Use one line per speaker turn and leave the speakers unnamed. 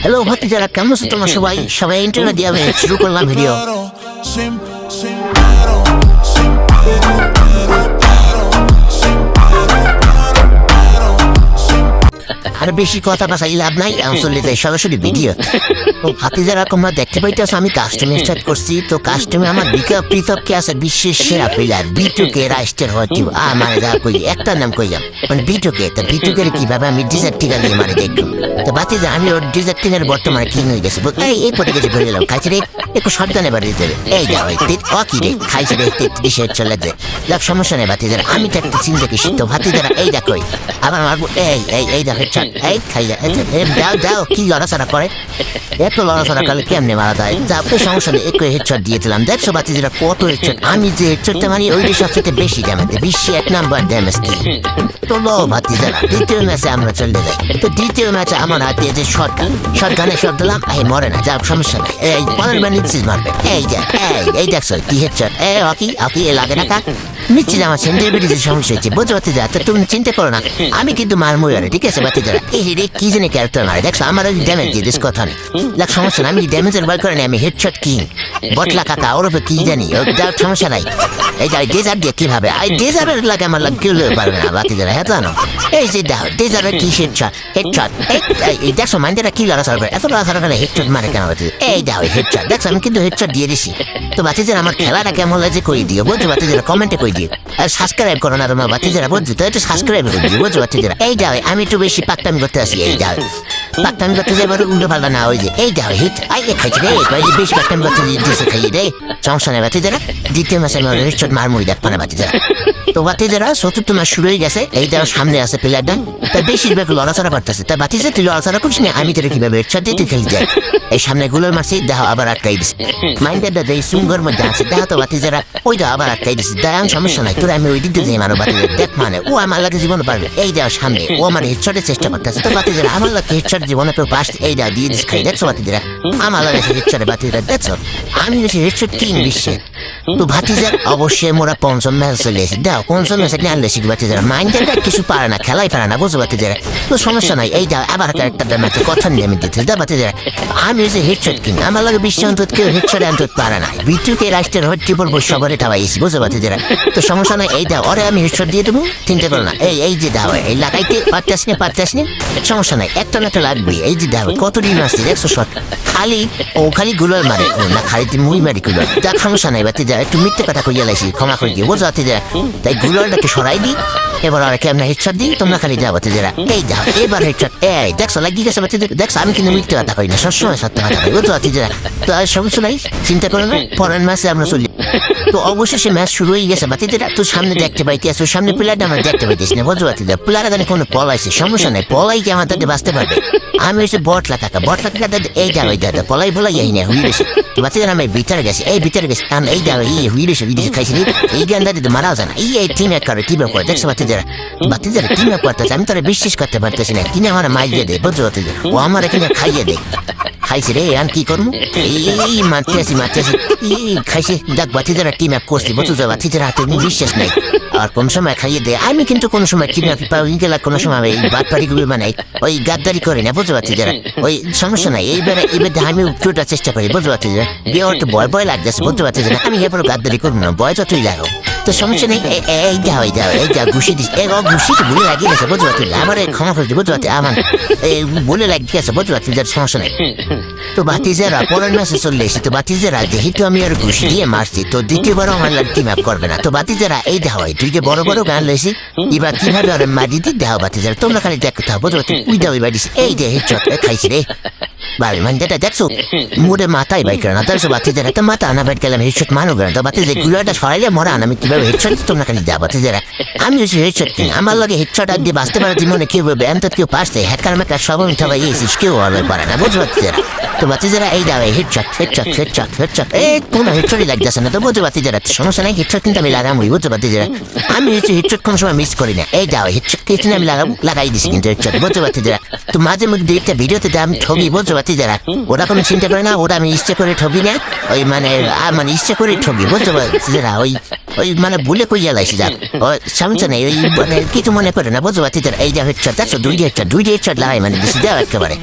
Hello ভাতি যারা কেমন আছো তোমরা সবাই? সবাই ইন্টারভিউ দিয়ে আমি শুরু করলাম ভিডিও আর বেশি কথা না লাভ নাই এখন চলে যাই সরাসরি ভিডিও তো তোমরা দেখতে পাইতেছ, আমি কাস্টমে স্টার্ট করছি। তো কাস্টমে আমার বিকা পৃথককে আছে বিশ্বের সেরা প্লেয়ার বিটুকে রাষ্ট্রের হয়তো। আমার যা কই একটা নাম কইলাম মানে বিটুকে তো বিটুকের কীভাবে আমি ডিজার্ট টিকা নিয়ে মারি দেখো তো যা আমি ওর ডিজার্ট টিকার বর্তমানে কিং হয়ে গেছে। এই এই পটে গেছে ভরে গেলাম খাইছে রে, একটু সাবধানে বাড়ি দিতে হবে। এই যা ওই ও কি রে, খাইছে রে তেত্রিশের চলে যে দেখ সমস্যা নেই বাতি যারা আমি তো একটা চিন্তা কি তো ভাতি যারা এই দেখো আবার মারবো। এই এই এই দেখো এই খাই যা দাও দাও, কি লড়াচড়া করে। এত লড়াচড়া করলে কেমনে মারা যায়? যা সমস্যা নেই, একটু হেডশট দিয়েছিলাম। দেখছ যেটা কত হেডশট আমি যে হেডশটটা মারি ওইটা সবচেয়ে বেশি ড্যামেজ বিশ্বে এক নাম্বার ড্যামেজ দিই তো লো ভাতি যারা দ্বিতীয় ম্যাচে আমরা চলে যাই। তো দ্বিতীয় ম্যাচে আমার হাতে যে শটগান শটগানে শট দিলাম, এই মরে না যা সমস্যা নেই। এই বার নিচ্ছিস মারবে। এই যে, এই এই দেখছ কি হেডশট এ, হকি হকি, এ লাগে না কাক? নিচ্ছি আমার সেন্টার বেরিয়েছে সমস্যা হচ্ছে বুঝতে পারতে যা তো তুমি চিন্তা করো না আমি কিন্তু মাল মরি মরে ঠিক আছে বাতি যারা এই রে কি জানি ক্যারেক্টার মারে দেখছ আমার ড্যামেজ দিয়ে দিস কথা নেই দেখ সমস্যা না আমি ড্যামেজের ভয় করে নি আমি হেডশট কিং বটলা কাকা ওর উপরে কি জানি ওর যা সমস্যা নাই এই যে ডেজার দিয়ে কীভাবে এই ডেজারের লাগে আমার লাগে কেউ পারবে না বাতি যারা হ্যাঁ জানো এই যে দাও ডেজারের কি হেডশট হেডশট এই দেখছ মাইন্ডেরা কি লড়াচড়া করে এত লড়াচড়া করে হেডশট মারে কেন বাতি এই দাও হেডশট দেখছ, আমি কিন্তু হেডশট দিয়ে দিছি। তো বাতিদের আমার খেলাটা কেমন লাগছে কই দিও? বুঝছ বাতিদের কমেন্টে কই দিও? আর সাবস্ক্রাইব করো না তোমার বাতিদেরা বুঝছ? তো একটু সাবস্ক্রাইব করে দিও, বুঝছ বাতিদেরা এই দাও আমি একটু বেশি পাকটামি করতে আসি, এই দাও পাকটামি করতে যাই এবার উল্টো পাল্টা না, ওই যে, এই দাও হিট আই খাইছি রে যে বেশি পাকটামি করতে দিয়েছে খাইয়ে রে। সমস্যা নেই বাতিদেরা দ্বিতীয় মাসে আমি হেডশট মারমুড়ি দেখব না বাতিদেরা তো বাতিদেরা চতুর্থ মাস শুরু হয়ে গেছে, এই দাও সামনে আছে প্লেয়ারটা তাই বেশিরভাগ লড়াচড়া করতেছে। তাই বাতিছে তুই লড়াচড়া করিস না, আমি তোর কীভাবে দিয়ে তুই যাই? এই সামনে গুলোর মারছি দেখো আবার আটকাই দিছে। মাইন্ডের দাদা এই সুঙ্গর মধ্যে আছে দেখো তো বাতি যারা ওই দাও আবার আটকাই সমস্যা নাই, তোর আমি ওই দিক দিয়ে যাই বাতি দেখ মানে ও আমার লাগে জীবন পারবে, এই দাও সামনে, ও আমার হেডশটের চেষ্টা করতেছে। তো বাতি যারা আমার লাগে হেডশট জীবনে তো পাস, এই দাও দিয়ে দিস খাই দেখছ বাতি যারা আমার লাগে হেডশটে বাতি যারা দেখছ? আমি হচ্ছে হেডশট কিং বিশ্বে তো ভাতিজার অবশ্যই মোরা পঞ্চম ম্যাচ চলে এসে দাও, পঞ্চম ম্যাচে নিয়ে আনলে শিখি ভাতিজারা। মাইন্ডের কিছু পারে না, খেলাই পারে না বুঝতে ভাতিজারা? তো সমস্যা নাই, এই দাও, আবার ক্যারেক্টারটা ম্যাচে কথা নিয়ে আমি দিতে দাও ভাতিজারা, আমি হচ্ছে হেডশট কিং আমার লাগে বিশ্ব অন্তত কেউ হেডশট অন্তত পারে না। বিটুকে রাষ্ট্রের হট ট্রিপল বই সবারই খাওয়াইছি বুঝতে ভাতিজারা? তো সমস্যা নাই, এই দাও, ওরে আমি হেডশট দিয়ে দেবো চিন্তা করো না। এই এই যে দাও, এই লাগাইতে পারতাস না পারতাস না? সমস্যা নাই, একটা না একটা লাগবে এই যে দাও, কত দিন আসছে, দেখছ শট খালি, ও খালি গুলোর মারে না খালি মুই মারি গুলোর দেখ, সমস্যা নাই বাতি যা একটু মিথ্যে কথা কইয়া লাইছি, ক্ষমা করে দিও। বোঝাতে যা তাই গুলোরটাকে সরাই দি, এবার আর কেমন হেডশট দিই? তোমরা খালি যাও বাতি যারা এই যাও, এবার হেডশট, এই, দেখছ লাগি গেছে দেখ দেখছ, আমি কিন্তু মিথ্যে কথা কই না, সবসময় সত্য কথা কই বুঝো যারা তো আর সমস্যা নাই চিন্তা করো না, পরের মাসে আমরা চলি। তো অবশেষে ম্যাচ শুরু হয়ে গেছে, বাতিদেরা তো সামনে দেখতে পাইতে আসো সামনে প্লেয়ার আমরা দেখতে পাইতেছি না, বুঝতে পারছি প্লেয়ার এখানে কোনো পলাইছে সমস্যা নাই, পলাই কি আমার দাদা বাঁচতে পারবে। আমি হচ্ছে বটলা কাকা বটলা কাকা দাদা, এই যা এই দাদা পলাই পলাই এই না হুই গেছে তো বাতিদের আমি ভিতরে গেছি, এই ভিতরে গেছি কারণ এই যা ই হুই গেছে হুই বেশি খাইছি। এই গান দাদা মারাও যায় না এই এই টিম এক করে এক করে, দেখছ বাতিদের? টিম এক করতেছে? আমি তোরা বিশ্বাস করতে পারতেছি না। কিনে আমার মাইল দিয়ে দে বুঝতে পারছি ও আমার এখানে খাইয়ে দে। খাইছে রে আর কি করব? এই, মারতে আসি মারতে আসি। খাইছে। দেখ বাতিদারা টিম আপ করছি বুঝছ তো বাতিদারা হাতে বিশ্বাস নাই। আর কোন সময় খাইয়ে দেয় আমি কিন্তু কোন সময় আপ পাই গেলে কোনো সময় এই বাদ পাড়ি গুলো মানে ওই গাদ্দারি করে না বুঝতে পারছি যারা ওই সমস্যা নাই। এইবারে এবার আমি উঠোটার চেষ্টা করি বুঝতে পারছি যারা বিয়ে ভয় ভয় লাগতেছে বুঝতে পারছি যারা আমি এরপর গাদ্দারি করব না। ভয় যতই লাগো তো সমস্যা নেই। এই যাও এই যাও এই যাও, ঘুষি দিস। এ ঘুষি তো ভুলে লাগিয়ে গেছে, বুঝতে পারছি। আমার ক্ষমা করে দিই বুঝতে পারছি। আমার ভুলে লাগিয়ে গেছে, বুঝতে পারছি, যার সমস্যা নেই। তো বাতিজেরা, পরের মাসে চলে এসে তো বাতিজেরা, যেহেতু আমি আর ঘুষি দিয়ে মারছি, তো দ্বিতীয়বার আমার লাগে টিম আপ করবে না। তো বাতিজেরা, এই দেওয়া হয় তুই যে বড় বড় গান লইছি এবার কীভাবে ওরা মারি দিয়ে দেওয়া বাতিজেরা, তোমরা খালি দেখো থাকো বুঝতে পারছি। উই দাও, এবার এই যে হেডশট খাইছি রে। মানে যেটা দেখছ? মুড়ে মাথায় বাইক না। দেখছ বাতিজেরা তো মাথা আনা বাইক গেলাম হেডশট মানো না তো বাতিজে গুলোটা সরাইলে মরা আমি কীভাবে হেডশট তোমরা খালি দেওয়া বাতিজেরা আমি হচ্ছে হেডশট কিনি। আমার লাগে হেডশট আর দিয়ে বাঁচতে পারে জীবনে কেউ বলবে এমন কেউ পারছে। হ্যাকার ম্যাকার সব আমি সবাই এসিস কেউ হবে পারে না। বুঝতে পারছি যারা তো বাতিজেরা এই দাও হেডশট হেডশট হেডশট হেডশট এই কোনো হেডশটই লাগতেছে না। তো বুঝতে পারছি যারা সমস্যা নাই হেডশট কিন্তু আমি লাগামই বুঝতে পারছি যারা আমি হচ্ছে হেডশট কোনো সময় মিস করি না। এই দাও হেডশট কিছু আমি লাগাবো লাগাই দিছি কিন্তু হেডশট বুঝতে পারছি যারা তো মাঝে মধ্যে একটা ভিডিওতে দাম ঠগি বুঝতে পারছি যারা ওরা কোনো চিন্তা করে না, ওরা আমি ইচ্ছে করে ঠকি না। ওই মানে মানে ইচ্ছে করে ঠকি বুঝতে পারছি যারা ওই ওই মানে ভুলে কই লাইছি যাক ও সমস্যা নেই, ওই মানে কিছু মনে করে না, বুঝতে পারছি যারা এই যা হেডশট দুই হেডশট দুই হেডশট লাগাই মানে বেশি দেওয়া একেবারে।